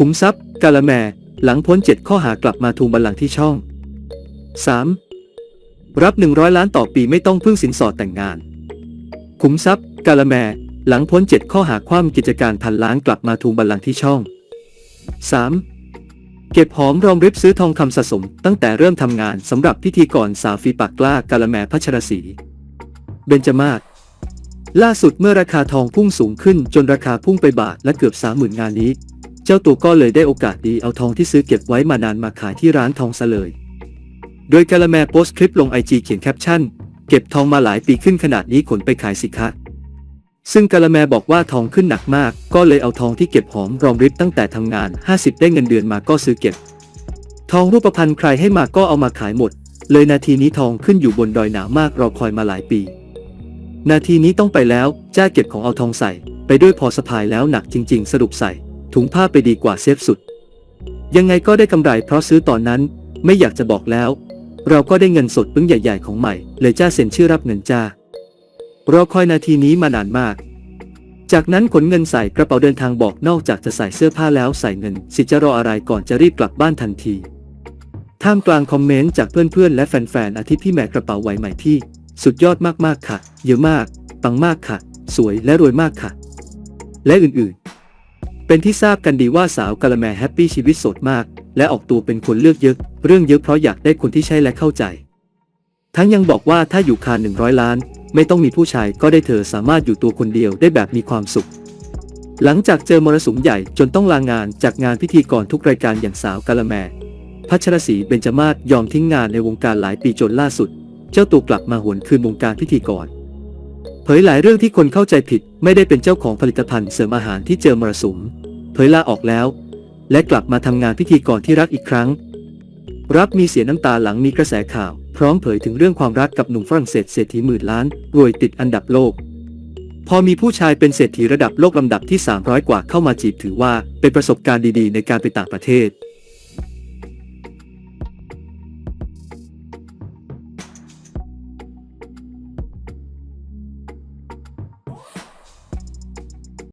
ขุมทรัพย์ กาละแม หลังพ้น 7 ข้อหากลับมาทวงบัลลังก์ที่ช่อง 3. รับ 100 ล้านต่อปีไม่ต้องพึ่งสินสอดแต่งงานขุมทรัพย์ กาละแม หลังพ้น 7 ข้อหาคว่ำกิจการพันล้านกลับมาทวงบัลลังก์ที่ช่อง 3. เก็บหอมรอมริบซื้อทองคำสะสม ตั้งแต่เริ่มทำงานสำหรับพิธีกรสาวฝีปากกล้ากาละแมพัชรศรีเบญจมาศล่าสุดเมื่อราคาทองพุ่งสูงขึ้นจนราคาพุ่งไปบาทและเกือบสามหมื่นงานนี้ เจ้าตัวก็เลยได้โอกาสดีเอาทองที่ซื้อเก็บไว้มานานมาขายที่ร้านทองซะเลย โดยกาละแมโพสต์คลิปลงไอจีเขียนแคปชั่น เก็บทองมาหลายปีขึ้นขนาดนี้ขนไปขายสิคะซึ่งกาละแมบอกว่าทองขึ้นหนักมาก ก็เลยเอาทองที่เก็บหอมรอมริบตั้งแต่ทำงาน 50 ได้เงินเดือนมาก็ซื้อเก็บ ทองรูปพรรณใครให้มาก็เอามาขายหมด เลยนาทีนี้ทองขึ้นอยู่บนดอยหนามากรอคอยมาหลายปี นาทีนี้ต้องไปแล้ว จ้าเก็บของเอาทองใส่ ไปด้วยพอสะพายแล้วหนักจริง ๆ สรุปใส่ ถุงผ้าไปดีกว่าเซฟสุด ยังไงก็ได้กำไรเพราะซื้อตอนนั้นไม่อยากจะบอกแล้ว เราก็ได้เงินสดปึ้งใหญ่ ๆ ของใหม่ เลยจ้าเซ็นชื่อรับเงินจ้ารอคอยนาทีนี้มานานมาก จากนั้นขนเงินใส่กระเป๋าเดินทางบอกนอกจากจะใส่เสื้อผ้าแล้วใส่เงิน สิจะรออะไรก่อนจะรีบกลับบ้านทันที ท่ามกลางคอมเมนต์จากเพื่อนๆและแฟนๆอาทิพี่แม่กระเป๋าไหวใหม่พี่ สุดยอดมากๆค่ะ เยอะมากปังมากค่ะ สวยและรวยมากค่ะ และอื่นๆ เป็นที่ทราบกันดีว่าสาวกะละแมแฮปปี้ชีวิตโสดมาก และออกตัวเป็นคนเลือกเยอะ เรื่องเยอะเพราะอยากได้คนที่ใช่และเข้าใจ ทั้งยังบอกว่าถ้าอยู่คาน100ล้าน ไม่ต้องมีผู้ชายก็ได้เธอสามารถอยู่ตัวคนเดียวได้แบบมีความสุข หลังจากเจอมรสุมใหญ่จนต้องลางานจากงานพิธีกรทุกรายการอย่างสาวกะละแม พัชรศรีเบญจมาศยอมทิ้งงานในวงการหลายปีจนล่าสุด เจ้าตัวกลับมาหวนคืนวงการพิธีกร เผยหลายเรื่องที่คนเข้าใจผิดไม่ได้เป็นเจ้าของผลิตภัณฑ์เสริมอาหารที่เจอมรสุม เผยลาออกแล้ว และกลับมาทำงานพิธีกรที่รักอีกครั้ง รับมีเสียน้ำตาหลังมีกระแสข่าว พร้อมเผยถึงเรื่องความรักกับหนุ่มฝรั่งเศสเศรษฐีหมื่นล้านรวยติดอันดับโลก พอมีผู้ชายเป็นเศรษฐีระดับโลกลำดับที่ 300 กว่าเข้ามาจีบถือว่าเป็นประสบการณ์ดีๆ ในการไปต่างประเทศ